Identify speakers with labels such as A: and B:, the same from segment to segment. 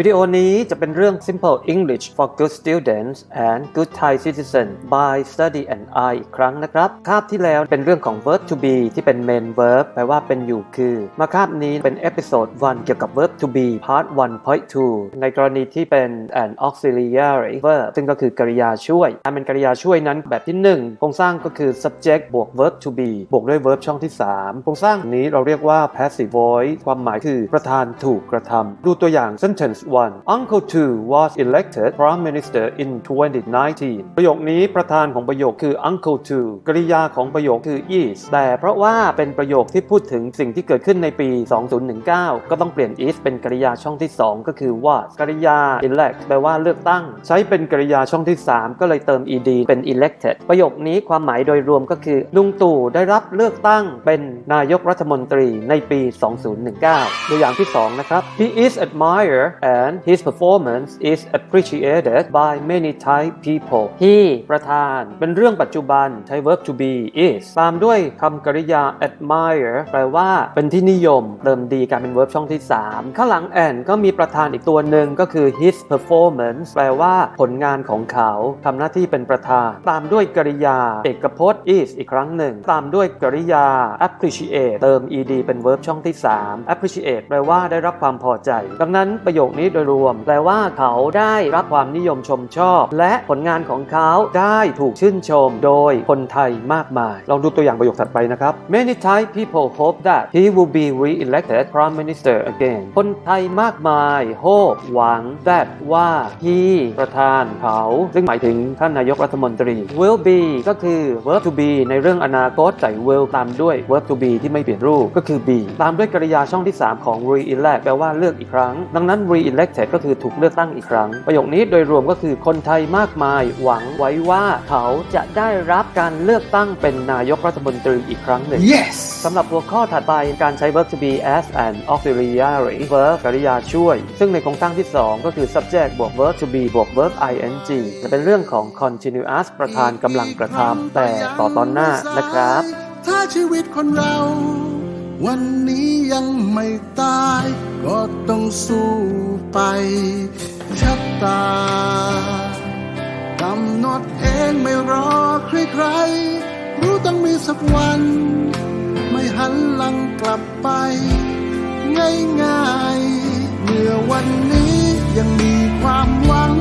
A: วิดีโอนี้จะเป็นเรื่อง Simple English for Good Students and Good Thai Citizen by Study and I อีกครั้งนะครับ คาบที่แล้วเป็นเรื่องของ verb to be ที่เป็น main verb แปลว่าเป็นอยู่คือ มาคาบนี้เป็นเอพิโซด1เกี่ยวกับ verb to be part 1.2 ในกรณีที่เป็น an auxiliary verb ซึ่งก็คือกริยาช่วยการเป็นกริยาช่วยนั้นแบบที่ 1 โครงสร้างก็คือ subject บวก verb to be บวกด้วย verb ช่องที่ 3 โครงสร้างนี้เราเรียกว่า passive voice ความหมายคือประธานถูกกระทำดูตัวอย่าง sentence 1 Uncle Tu was elected prime minister in 2019 ประโยคนี้ประธานของประโยคคือ Uncle Tu กริยาของประโยคคือ is แต่เพราะว่าเป็นประโยคที่พูดถึงสิ่งที่เกิดขึ้นในปี 2019 ก็ต้องเปลี่ยน is เป็นกริยาช่องที่ 2 ก็คือ was กริยา elect แปลว่าเลือกตั้ง ใช้เป็นกริยาช่องที่ 3 ก็เลยเติม ed เป็น elected ประโยคนี้ความหมายโดยรวมก็คือลุงตู่ได้รับเลือกตั้งเป็นนายกรัฐมนตรีในปี 2019 ตัวอย่างที่ 2 นะครับ he is admired and his performance is appreciated by many Thai people he ประธานเป็นเรื่องปัจจุบันใช้ verb to be is ตามด้วยคำกริยา admire แปลว่าเป็นที่นิยม เติมดีกลารเป็น verb ช่องที่ 3 ข้างหลัง and ก็มีประธานอีกตัวหนึ่งก็คือ his performance แปลว่าผลงานของเขาทำหน้าที่เป็นประธาน ตามด้วยกริยา เอกพจน์ is อีกครั้งหนึ่ง ตามด้วยกริยา appreciate เติม ed เป็น verb ช่องที่ 3 appreciate แปลว่าได้รับความพอใจ ดังนั้นประโยคนี้โดยรวมแปลว่าเขาได้รับความนิยมชมชอบ และผลงานของเขาได้ถูกชื่นชมโดยคนไทยมากมาย ลองดูตัวอย่างประโยคถัดไปนะครับ Many Thai people hope that he will be re-elected prime minister again คนไทยมากมาย hope หวัง that ว่า he ประธานเขา ซึ่งหมายถึงท่านนายกรัฐมนตรี will be ก็คือ verb to be ในเรื่องอนาคตใส่ will ตามด้วย verb to be ที่ไม่เปลี่ยนรูปก็คือ be ตามด้วยกริยาช่องที่ 3 ของ re-elect แปลว่าเลือกอีกครั้ง ดังนั้น re re-elected ก็คือถูกเลือกตั้งอีกครั้ง ประโยคนี้โดยรวมก็คือคนไทยมากมายหวังไว้ว่าเขาจะได้รับการเลือกตั้งเป็นนายกรัฐมนตรีอีกครั้งหนึ่ง
B: Yes!
A: สำหรับหัวข้อถัดไปการใช้ verb to be as an auxiliary verb กริยาช่วย ซึ่งในโครงสร้างที่ 2 ก็คือ subject บวก verb to be บวก verb ing จะเป็นเรื่องของ continuous ประธานกำลังกระทำแต่ต่อตอนหน้านะครับ
B: ถ้าชีวิตคนเรา วันนี้ยังไม่ตาย ก็ต้องสู้ไปชะตากำหนดเองไม่รอใครใรู้ต้องมีสักวัน ไม่หันหลังกลับไป ง่ายๆ เมื่อวันนี้ยังมีความหวัง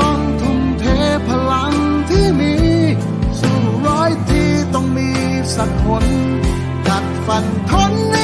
B: ต้องทุ่มเทพลังที่มี สู้ร้อยทีต้องมีสักคน มันทน